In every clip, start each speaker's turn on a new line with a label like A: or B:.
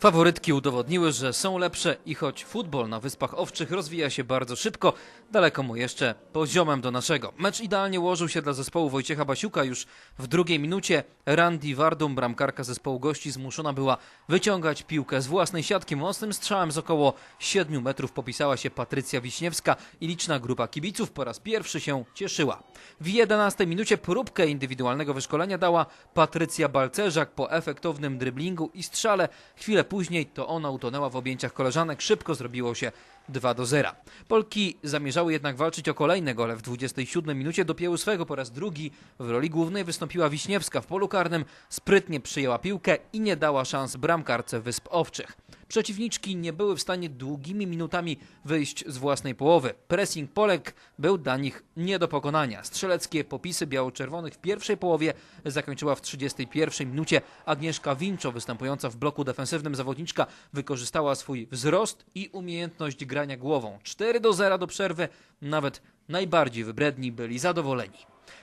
A: Faworytki udowodniły, że są lepsze i choć futbol na Wyspach Owczych rozwija się bardzo szybko, daleko mu jeszcze poziomem do naszego. Mecz idealnie ułożył się dla zespołu Wojciecha Basiuka już w drugiej minucie. Randy Wardum, bramkarka zespołu gości, zmuszona była wyciągać piłkę z własnej siatki. Mocnym strzałem z około 7 metrów popisała się Patrycja Wiśniewska i liczna grupa kibiców po raz pierwszy się cieszyła. W 11 minucie próbkę indywidualnego wyszkolenia dała Patrycja Balcerzak po efektownym dryblingu i strzale. Chwilę później to ona utonęła w objęciach koleżanek. Szybko zrobiło się 2 do 0. Polki zamierzały jednak walczyć o kolejne gole. W 27 minucie dopięły swego po raz drugi. W roli głównej wystąpiła Wiśniewska w polu karnym. Sprytnie przyjęła piłkę i nie dała szans bramkarce Wysp Owczych. Przeciwniczki nie były w stanie długimi minutami wyjść z własnej połowy. Pressing Polek był dla nich nie do pokonania. Strzeleckie popisy biało-czerwonych w pierwszej połowie zakończyła w 31 minucie. Agnieszka Winczo, występująca w bloku defensywnym zawodniczka, wykorzystała swój wzrost i umiejętność grania głową. 4 do 0 do przerwy. Nawet najbardziej wybredni byli zadowoleni.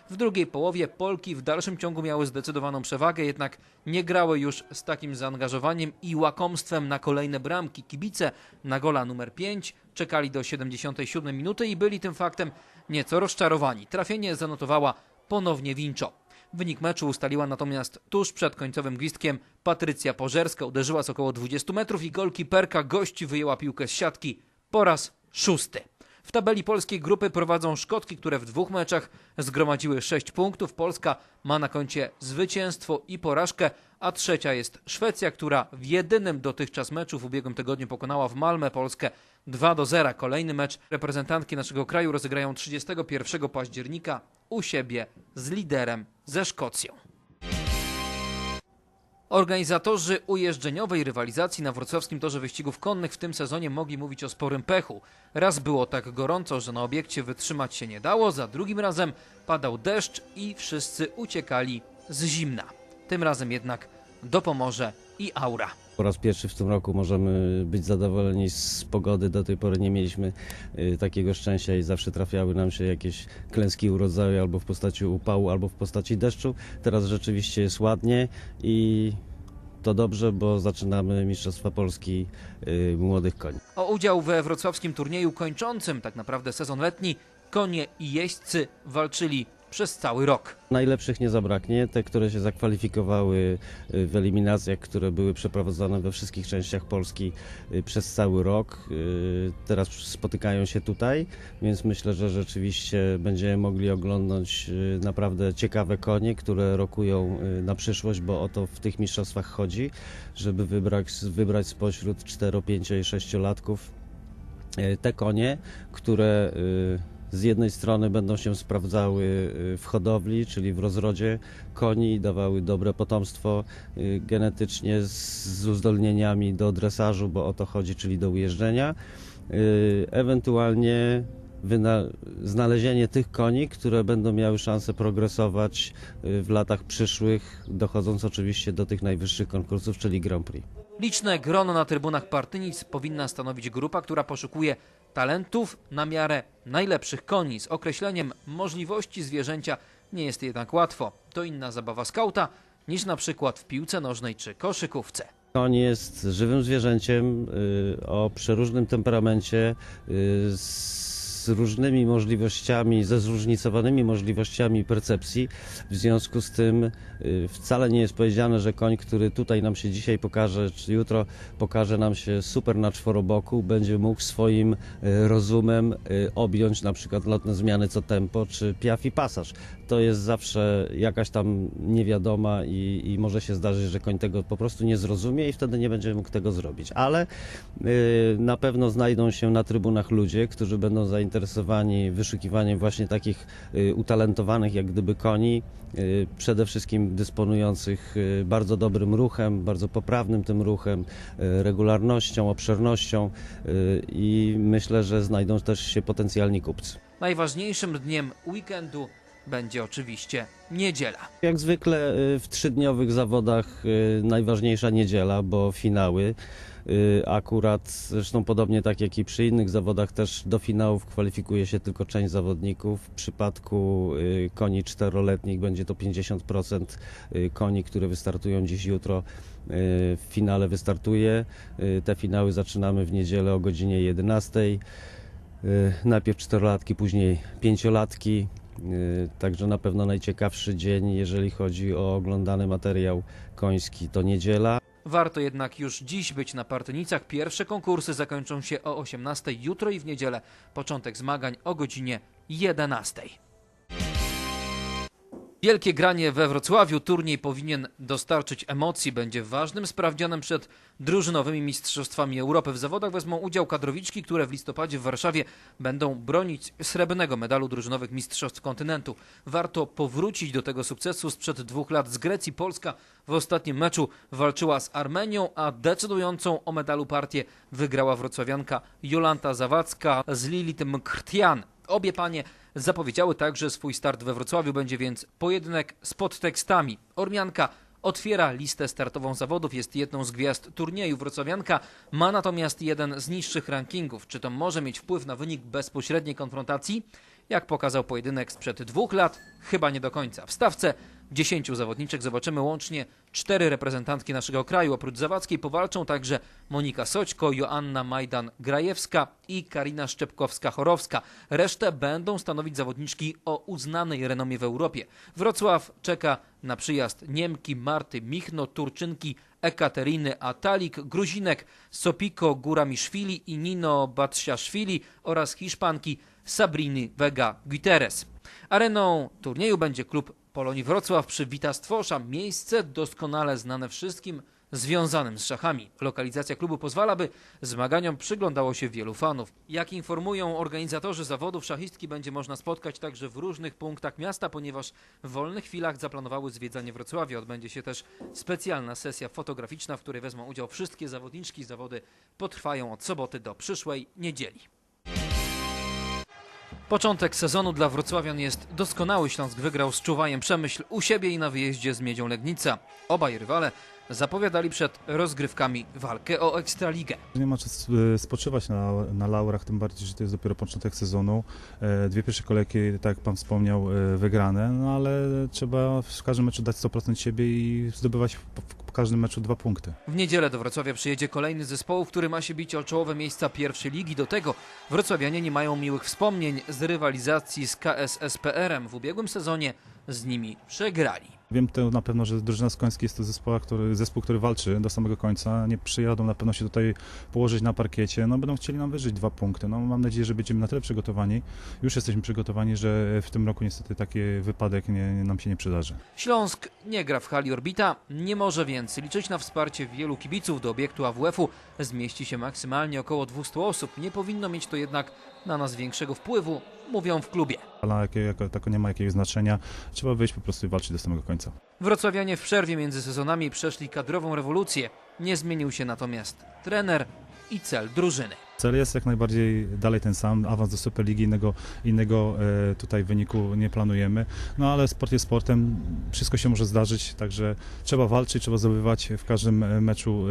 A: W drugiej połowie Polki w dalszym ciągu miały zdecydowaną przewagę, jednak nie grały już z takim zaangażowaniem i łakomstwem na kolejne bramki. Kibice na gola numer 5 czekali do 77 minuty i byli tym faktem nieco rozczarowani. Trafienie zanotowała ponownie Winczo. Wynik meczu ustaliła natomiast tuż przed końcowym gwizdkiem Patrycja Pożerska uderzyła z około 20 metrów i golkiperka gości wyjęła piłkę z siatki po raz szósty. W tabeli polskiej grupy prowadzą Szkotki, które w dwóch meczach zgromadziły 6 punktów. Polska ma na koncie zwycięstwo i porażkę, a trzecia jest Szwecja, która w jedynym dotychczas meczu w ubiegłym tygodniu pokonała w Malmę Polskę 2 do 0. Kolejny mecz reprezentantki naszego kraju rozegrają 31 października u siebie z liderem ze Szkocją. Organizatorzy ujeżdżeniowej rywalizacji na wrocławskim torze wyścigów konnych w tym sezonie mogli mówić o sporym pechu. Raz było tak gorąco, że na obiekcie wytrzymać się nie dało, za drugim razem padał deszcz i wszyscy uciekali z zimna. Tym razem jednak dopomoże i aura.
B: Po raz pierwszy w tym roku możemy być zadowoleni z pogody. Do tej pory nie mieliśmy y, takiego szczęścia i zawsze trafiały nam się jakieś klęski urodzaju albo w postaci upału, albo w postaci deszczu. Teraz rzeczywiście jest ładnie i to dobrze, bo zaczynamy Mistrzostwa Polski y, Młodych Koni.
A: O udział we wrocławskim turnieju kończącym tak naprawdę sezon letni konie i jeźdźcy walczyli przez cały rok.
B: Najlepszych nie zabraknie. Te, które się zakwalifikowały y, w eliminacjach, które były przeprowadzone we wszystkich częściach Polski y, przez cały rok, y, teraz spotykają się tutaj, więc myślę, że rzeczywiście będziemy mogli oglądać naprawdę ciekawe konie, które rokują na przyszłość, bo o to w tych mistrzostwach chodzi, żeby wybrać, wybrać spośród 4, 5 i 6 latków te konie, które z jednej strony będą się sprawdzały y, w hodowli, czyli w rozrodzie koni i dawały dobre potomstwo y, genetycznie z, uzdolnieniami do dresażu, bo o to chodzi, czyli do ujeżdżenia. Y, Ewentualnie znalezienie tych koni, które będą miały szansę progresować w latach przyszłych, dochodząc oczywiście do tych najwyższych konkursów, czyli Grand Prix.
A: Liczne grono na trybunach partynic powinna stanowić grupa, która poszukuje talentów na miarę najlepszych koni. Z określeniem możliwości zwierzęcia nie jest jednak łatwo. To inna zabawa skauta niż na przykład w piłce nożnej czy koszykówce.
B: Koń jest żywym zwierzęciem y, o przeróżnym temperamencie, y, z różnymi możliwościami, ze zróżnicowanymi możliwościami percepcji. W związku z tym y, wcale nie jest powiedziane, że koń, który tutaj nam się dzisiaj pokaże, czy jutro pokaże nam się super na czworoboku, będzie mógł swoim y, rozumem y, objąć na przykład lotne zmiany co tempo, czy piaf i pasaż. To jest zawsze jakaś tam niewiadoma i, i może się zdarzyć, że koń tego po prostu nie zrozumie i wtedy nie będzie mógł tego zrobić. Ale na pewno znajdą się na trybunach ludzie, którzy będą zainteresowani wyszukiwaniem właśnie takich y, utalentowanych jak gdyby koni, y, przede wszystkim dysponujących y, bardzo dobrym ruchem, bardzo poprawnym tym ruchem, y, regularnością, obszernością y, i myślę, że znajdą też się potencjalni kupcy.
A: Najważniejszym dniem weekendu będzie oczywiście niedziela.
B: Jak zwykle y, w trzydniowych zawodach y, najważniejsza niedziela, bo finały. Y, Akurat zresztą podobnie tak jak i przy innych zawodach też do finałów kwalifikuje się tylko część zawodników. W przypadku y, koni czteroletnich będzie to 50% y, koni, które wystartują dziś jutro. W finale wystartuje. Te finały zaczynamy w niedzielę o godzinie 11. Y, Najpierw czterolatki, później pięciolatki. Także na pewno najciekawszy dzień, jeżeli chodzi o oglądany materiał koński, to niedziela.
A: Warto jednak już dziś być na Partynicach. Pierwsze konkursy zakończą się o 18 jutro i w niedzielę. Początek zmagań o godzinie 11. Wielkie granie we Wrocławiu. Turniej powinien dostarczyć emocji. Będzie ważnym sprawdzianem przed drużynowymi mistrzostwami Europy. W zawodach wezmą udział kadrowiczki, które w listopadzie w Warszawie będą bronić srebrnego medalu drużynowych mistrzostw kontynentu. Warto powrócić do tego sukcesu sprzed dwóch lat z Grecji. Polska w ostatnim meczu walczyła z Armenią, a decydującą o medalu partię wygrała wrocławianka Jolanta Zawadzka z Lilit Mkrtian. Obie panie zapowiedziały także swój start we Wrocławiu, będzie więc pojedynek z podtekstami. Ormianka otwiera listę startową zawodów, jest jedną z gwiazd turnieju. Wrocławianka ma natomiast jeden z niższych rankingów. Czy to może mieć wpływ na wynik bezpośredniej konfrontacji? Jak pokazał pojedynek sprzed dwóch lat, chyba nie do końca. W stawce 10 zawodniczek zobaczymy łącznie cztery reprezentantki naszego kraju. Oprócz Zawadzkiej powalczą także Monika Soćko, Joanna Majdan-Grajewska i Karina Szczepkowska-Chorowska. Resztę będą stanowić zawodniczki o uznanej renomie w Europie. Wrocław czeka na przyjazd Niemki Marty Michno, Turczynki Ekateriny Atalik, Gruzinek Sopiko Guramiszwili i Nino Batsiaszwili oraz Hiszpanki Sabriny Vega Guterres. Areną turnieju będzie klub Polonii Wrocław przy Wita Stwosza, miejsce doskonale znane wszystkim związanym z szachami. Lokalizacja klubu pozwala, by zmaganiom przyglądało się wielu fanów. Jak informują organizatorzy zawodów, szachistki będzie można spotkać także w różnych punktach miasta, ponieważ w wolnych chwilach zaplanowały zwiedzanie Wrocławia. Odbędzie się też specjalna sesja fotograficzna, w której wezmą udział wszystkie zawodniczki. Zawody potrwają od soboty do przyszłej niedzieli. Początek sezonu dla Wrocławian jest doskonały. Śląsk wygrał z Czuwajem Przemyśl u siebie i na wyjeździe z Miedzią Legnica. Obaj rywale zapowiadali przed rozgrywkami walkę o Ekstraligę.
C: Nie ma czas e, spoczywać na, na laurach, tym bardziej, że to jest dopiero początek sezonu. E, Dwie pierwsze kolejki, tak jak Pan wspomniał, e, wygrane, no ale trzeba w każdym meczu dać 100% siebie i zdobywać w, każdym meczu dwa punkty.
A: W niedzielę do Wrocławia przyjedzie kolejny z zespołów, który ma się bić o czołowe miejsca pierwszej ligi. Do tego wrocławianie nie mają miłych wspomnień z rywalizacji z KSSPR-em. W ubiegłym sezonie z nimi przegrali.
C: Wiem to na pewno, że drużyna Skoński jest to zespół który, zespół, który walczy do samego końca. Nie przyjadą na pewno się tutaj położyć na parkiecie. No, będą chcieli nam wyżyć dwa punkty. No, mam nadzieję, że będziemy na tyle przygotowani. Już jesteśmy przygotowani, że w tym roku niestety taki wypadek nie, nam się nie przydarzy.
A: Śląsk nie gra w hali Orbita, nie może więc liczyć na wsparcie wielu kibiców do obiektu AWF-u. Zmieści się maksymalnie około 200 osób. Nie powinno mieć to jednak na nas większego wpływu, mówią w klubie.
C: Ale jakie, jako tako nie ma jakiegoś znaczenia. Trzeba wyjść po prostu i walczyć do samego końca.
A: Wrocławianie w przerwie między sezonami przeszli kadrową rewolucję. Nie zmienił się natomiast trener i cel drużyny.
C: Cel jest jak najbardziej dalej ten sam, awans do Superligi, innego, innego e, tutaj wyniku nie planujemy. No ale sport jest sportem, wszystko się może zdarzyć, także trzeba walczyć, trzeba zdobywać w każdym e, meczu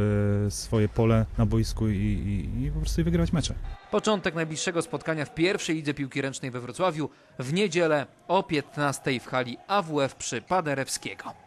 C: e, swoje pole na boisku i, i, i po prostu wygrywać mecze.
A: Początek najbliższego spotkania w pierwszej lidze piłki ręcznej we Wrocławiu w niedzielę o 15 w hali AWF przy Paderewskiego.